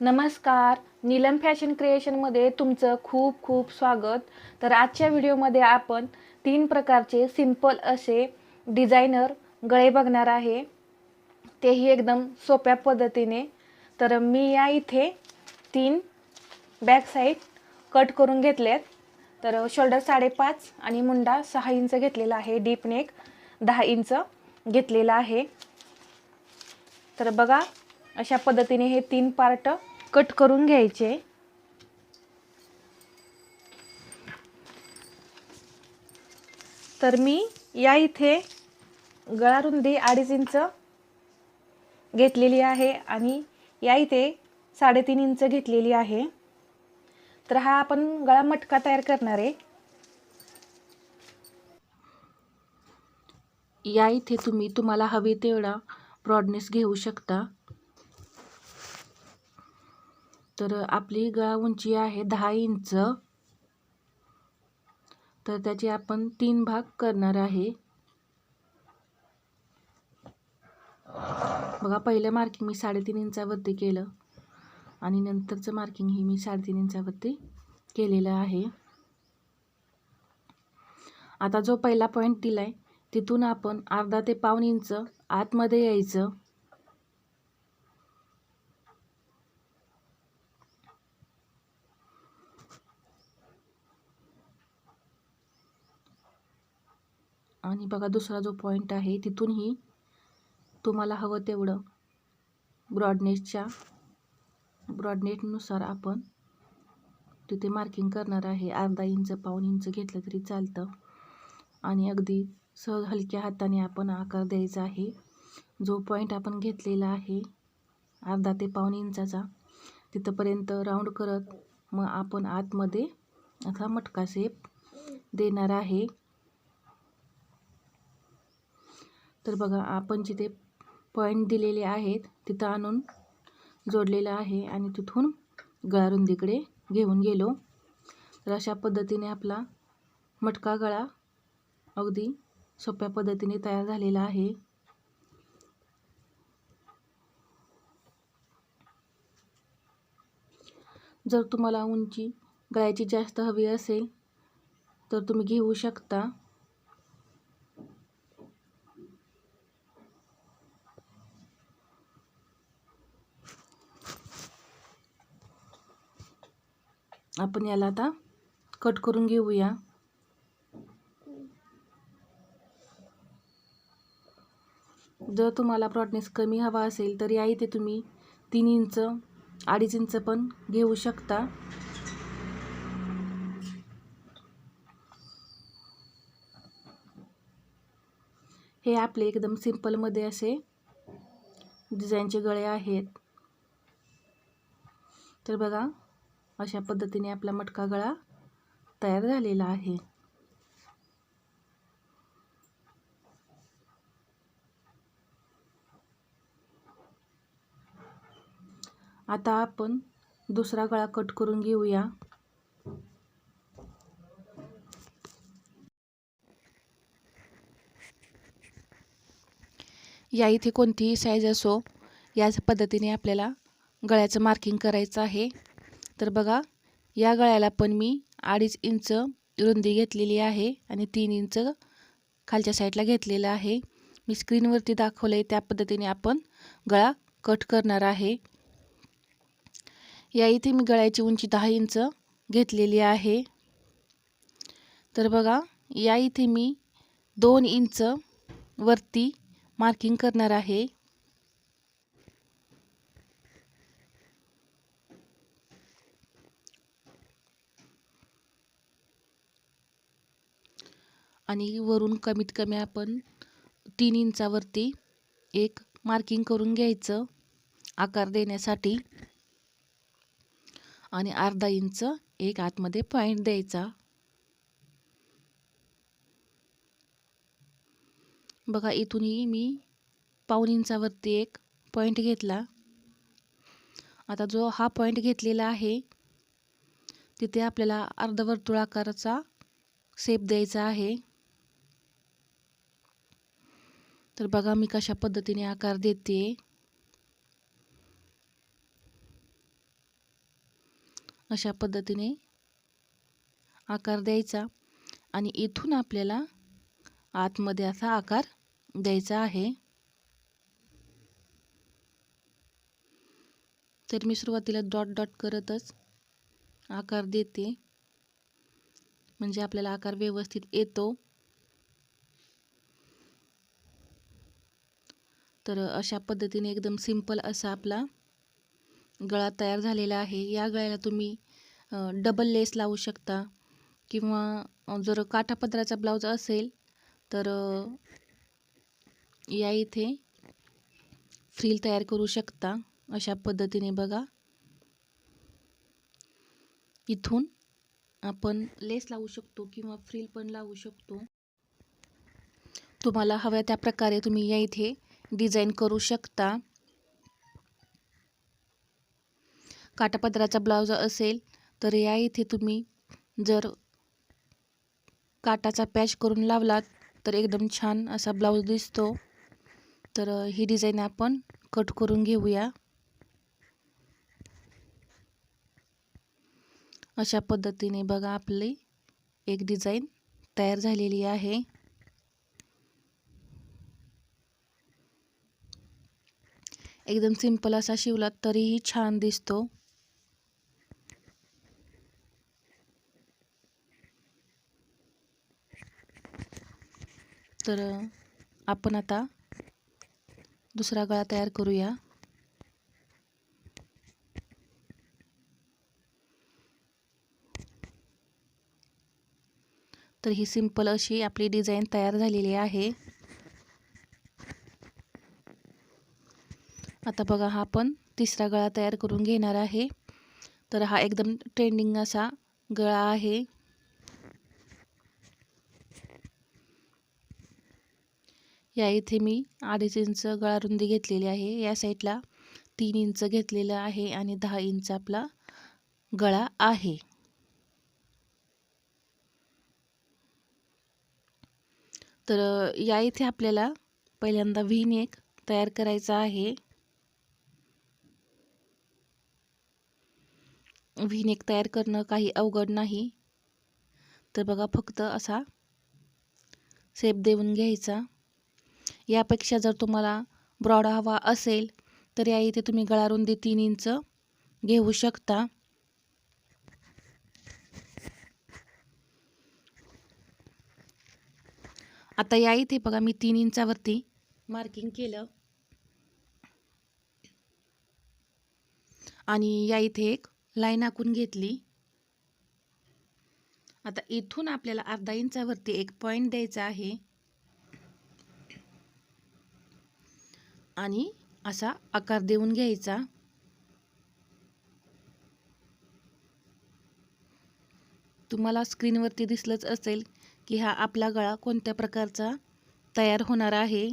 नमस्कार. नीलम फॅशन क्रिएशनमध्ये तुमचं खूप खूप स्वागत. तर आजच्या व्हिडिओमध्ये आपण तीन प्रकारचे सिंपल असे डिझायनर गळे बघणार आहे. तेही एकदम सोप्या पद्धतीने. तर मी या इथे तीन बॅक साईड कट करून घेतलेत. तर शोल्डर साडेपाच आणि मुंडा सहा इंच घेतलेला आहे. डीप नेक दहा इंच घेतलेला आहे. तर बघा अशा पद्धतीने हे तीन पार्ट कट करून घ्यायचे. तर मी या इथे गळा रुंदी अडीच इंच घेतलेली आहे आणि या इथे साडेतीन इंच घेतलेली आहे. तर हा आपण गळा मटका तयार करणार आहे. या इथे तुम्ही तुम्हाला हवी तेवढा ब्रॉडनेस घेऊ शकता. तर आपली गळा उंची आहे दहा इंच. तर त्याचे आपण तीन भाग करणार आहे. बघा पहिलं मार्किंग मी साडेतीन इंचावरती केलं आणि नंतरचं मार्किंग ही मी साडेतीन इंचावरती केलेलं आहे. आता जो पहिला पॉईंट दिला आहे तिथून आपण अर्धा ते पाऊण इंच आतमध्ये यायचं. आणि बघा दुसरा जो पॉईंट आहे तिथूनही तुम्हाला हवं तेवढं ब्रॉडनेटच्या ब्रॉडनेटनुसार आपण तिथे मार्किंग करणार आहे. अर्धा इंच पाऊण इंच घेतलं तरी चालतं. आणि अगदी सहज हलक्या हाताने आपण आकार द्यायचा आहे. जो पॉईंट आपण घेतलेला आहे अर्धा ते पाऊण इंचाचा तिथंपर्यंत राऊंड करत मग आपण आतमध्ये असा मटका शेप देणार आहे. तर बघा आपण जिथे पॉईंट दिलेले आहेत तिथं आणून जोडलेलं आहे आणि तिथून गळारुंदीकडे घेऊन गेलो. तर अशा पद्धतीने आपला मटका गळा अगदी सोप्या पद्धतीने तयार झालेला आहे. जर तुम्हाला उंची गळ्याची जास्त हवी असेल तर तुम्ही घेऊ शकता. आपण याला आता कट करून घेऊया. जर तुम्हाला ब्रॉडनेस कमी हवा असेल तर या इथे तुम्ही तीन इंच अडीच इंच पण घेऊ शकता. हे आपले एकदम सिंपलमध्ये असे डिझाईनचे गळे आहेत. तर बघा अशा पद्धतीने आपला मटका गळा तयार झालेला आहे. आता आपण दुसरा गळा कट करून घेऊया. या इथे कोणतीही साईज असो याच पद्धतीने आपल्याला गळ्याचं मार्किंग करायचं आहे. तर बघा या गळ्याला पण मी अडीच इंच रुंदी घेतलेली आहे आणि तीन इंच खालच्या साईडला घेतलेलं आहे. मी स्क्रीनवरती दाखवलं आहे त्या पद्धतीने आपण गळा कट करणार आहे. या इथे मी गळ्याची उंची दहा इंच घेतलेली आहे. तर बघा या इथे मी दोन इंच वरती मार्किंग करणार आहे. आणि वरून कमीत कमी आपण तीन इंचावरती एक मार्किंग करून घ्यायचं आकार देण्यासाठी. आणि अर्धा इंच एक आतमध्ये पॉईंट द्यायचा. बघा इथूनही मी पाऊन इंचावरती एक पॉईंट घेतला. आता जो हा पॉईंट घेतलेला आहे तिथे आपल्याला अर्धवर्तुळाकाराचा शेप द्यायचा आहे. तर बघा मी कशा पद्धतीने आकार देते. अशा पद्धतीने आकार द्यायचा आणि इथून आपल्याला आतमध्ये असा आकार द्यायचा आहे. तर मी सुरुवातीला डॉट डॉट करतच आकार देते. म्हणजे आपल्याला आकार व्यवस्थित येतो. तर अशा पद्धतीने एकदम सिंपल असा आपला गळा तयार झालेला आहे. या गळ्याला तुम्ही डबल लेस लावू शकता किंवा जर काठापदराचा ब्लाऊज असेल तर या इथे फ्रील तयार करू शकता. अशा पद्धतीने बघा. इथून आपण लेस लावू शकतो किंवा फ्रील पण लावू शकतो. तुम्हाला हव्या त्या प्रकारे तुम्ही या इथे डिझाईन करू शकता. काटापदराचा ब्लाऊज असेल तर या इथे तुम्ही जर काटाचा पॅच करून लावलात तर एकदम छान असा ब्लाऊज दिसतो. तर ही डिझाईन आपण कट करून घेऊया. अशा पद्धतीने बघा आपली एक डिझाईन तयार झालेली आहे. एकदम सिंपल असा शिवलात तरीही छान दिसतो. तर आपण आता दुसरा गळा तयार करूया. तर ही सिंपल अशी आपली डिझाईन तयार झालेली आहे. आता बघा हा आपण तिसरा गळा तयार करून घेणार आहे. तर हा एकदम ट्रेंडिंग असा गळा आहे. या इथे मी अडीच इंच गळा रुंदी घेतलेली आहे. या साईडला तीन इंच घेतलेलं आहे आणि दहा इंच आपला गळा आहे. तर या इथे आपल्याला पहिल्यांदा व्हीन एक तयार करायचा आहे. व्हीनेक तयार करणं काही अवघड नाही. तर बघा फक्त असा सेप देऊन घ्यायचा. यापेक्षा जर तुम्हाला ब्रॉड हवा असेल तर या इथे तुम्ही गळा रुंदी तीन इंच घेऊ शकता. आता या इथे बघा मी तीन इंचावरती मार्किंग केलं. आणि या इथे एक लाईन आखून घेतली. आता इथून आपल्याला अर्धा इंचावरती एक पॉईंट द्यायचा आहे. आणि असा आकार देऊन घ्यायचा. तुम्हाला स्क्रीनवरती दिसलंच असेल की हा आपला गळा कोणत्या प्रकारचा तयार होणार आहे.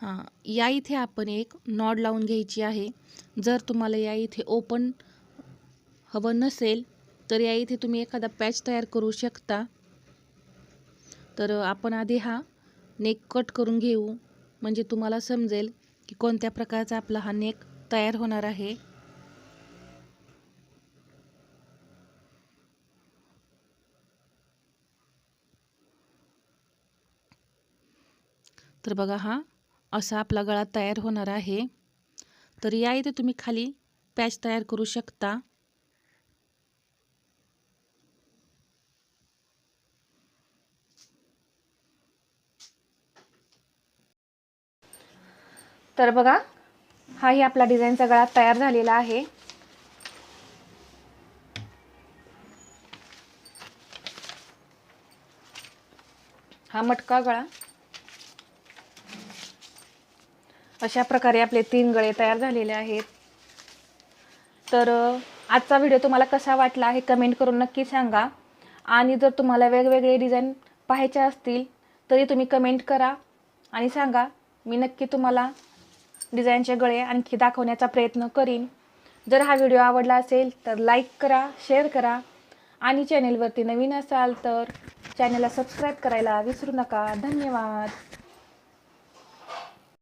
या इथे आपण एक नॉड लावून घ्यायची आहे. जर तुम्हाला या इथे ओपन हवं नसेल तर या इथे तुम्ही एखादा पॅच तयार करू शकता. तर आपण आधी हा नेक कट करून घेऊ. म्हणजे तुम्हाला समजेल की कोणत्या प्रकारचा आपला हा नेक तयार होणार आहे. तर बघा हा असा आपला गळा तयार होणार आहे. तर या इथे तुम्ही खाली पॅच तयार करू शकता. तर बघा हाही आपला डिझाईनचा गळा तयार झालेला आहे. हा मटका गळा अशा प्रकारे आपले तीन गळे तयार झालेले आहेत. तर आजचा व्हिडिओ तुम्हाला कसा वाटला हे कमेंट करून नक्की सांगा. आणि जर तुम्हाला वेगवेगळे डिझाईन पाहायचे असतील तरी तुम्ही कमेंट करा आणि सांगा मी नक्की तुम्हाला डिझाईनचे गळे आणखी दाखवण्याचा प्रयत्न करीन. जर हा व्हिडिओ आवडला असेल तर लाईक करा शेअर करा. आणि चॅनेलवरती नवीन असाल तर चॅनलला सबस्क्राईब करायला विसरू नका. धन्यवाद.